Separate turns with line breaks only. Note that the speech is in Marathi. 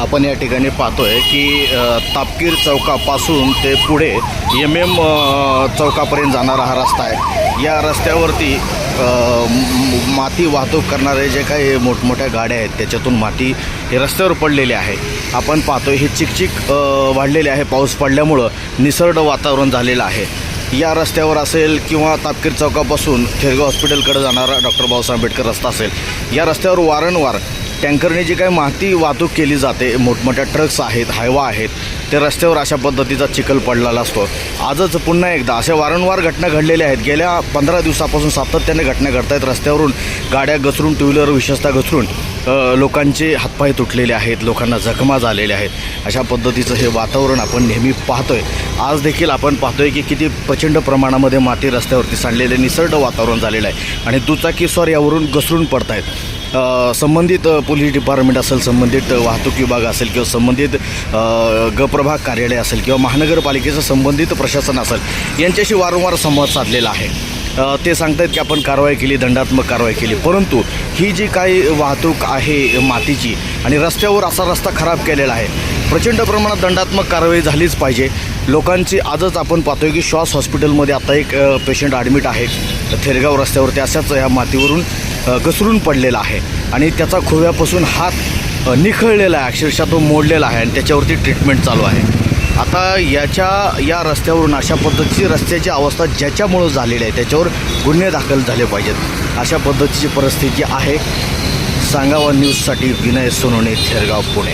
आपण या ठिकाणी पाहतोय की तापकीर चौकापासून ते पुढे एम एम चौकापर्यंत जाणारा हा रस्ता आहे. या रस्त्यावरती माती वाहतूक करणारे जे काही मोठमोठ्या गाड्या आहेत त्याच्यातून माती हे रस्त्यावर पडलेली आहे. आपण पाहतोय हे चिकचिक वाढलेले आहे. पाऊस पडल्यामुळं निसर्ड वातावरण झालेलं आहे. या रस्त्यावर असेल किंवा तापकीर चौकापासून थेरगाव हॉस्पिटलकडे जाणारा डॉक्टर बाबासाहेब आंबेडकर रस्ता असेल या रस्त्यावर वारंवार टँकरने जी काही माती वाहतूक केली जाते मोठमोठ्या ट्रक्स आहेत हायवा आहेत ते रस्त्यावर अशा पद्धतीचा चिखल पडलेला असतो. आजच पुन्हा एकदा अशा वारंवार घटना घडलेल्या आहेत. गेल्या पंधरा दिवसापासून सातत्याने घटना घडत आहेत रस्त्यावरून गाड्या घसरून टू व्हीलर विशेषतः घसरून लोकांचे हातपाय तुटलेले आहेत लोकांना जखमा झालेल्या आहेत. अशा पद्धतीचं हे वातावरण आपण नेहमी पाहतोय. आज देखील आपण पाहतोय की किती प्रचंड प्रमाणामध्ये माती रस्त्यावरती सांडलेले निसर्ग वातावरण झालेलं आहे. आणि दुचाकीस्वार यावरून घसरून पडत आहेत संबंधित पोलीस डिपार्टमेंट असेल संबंधित वाहतूक विभाग असेल किंवा संबंधित ग गप्रभाग कार्यालय असेल किंवा महानगरपालिकेचं संबंधित प्रशासन असेल यांच्याशी वारंवार संवाद साधलेला आहे. ते सांगतायत की आपण कारवाई केली दंडात्मक कारवाई केली. परंतु ही जी काही वाहतूक आहे मातीची आणि रस्त्यावर असा रस्ता खराब केलेला आहे प्रचंड प्रमाणात दंडात्मक कारवाई झालीच पाहिजे. लोकांची आजच आपण पाहतोय की श्वास हॉस्पिटलमध्ये आता एक पेशंट ॲडमिट आहे थेरगाव रस्त्यावरती अशाच ह्या मातीवरून घसरून पडलेला आहे. आणि त्याचा खोव्यापासून हात निखळलेला आहे. अक्षरशः तो मोडलेला आहे आणि त्याच्यावरती ट्रीटमेंट चालू आहे. आता याच्या या रस्त्यावरून अशा पद्धतीची रस्त्याची अवस्था ज्याच्यामुळं झालेली आहे त्याच्यावर गुन्हे दाखल झाले पाहिजेत. अशा पद्धतीची परिस्थिती आहे. सांगावा न्यूजसाठी विनय सोनोने थेरगाव पुणे.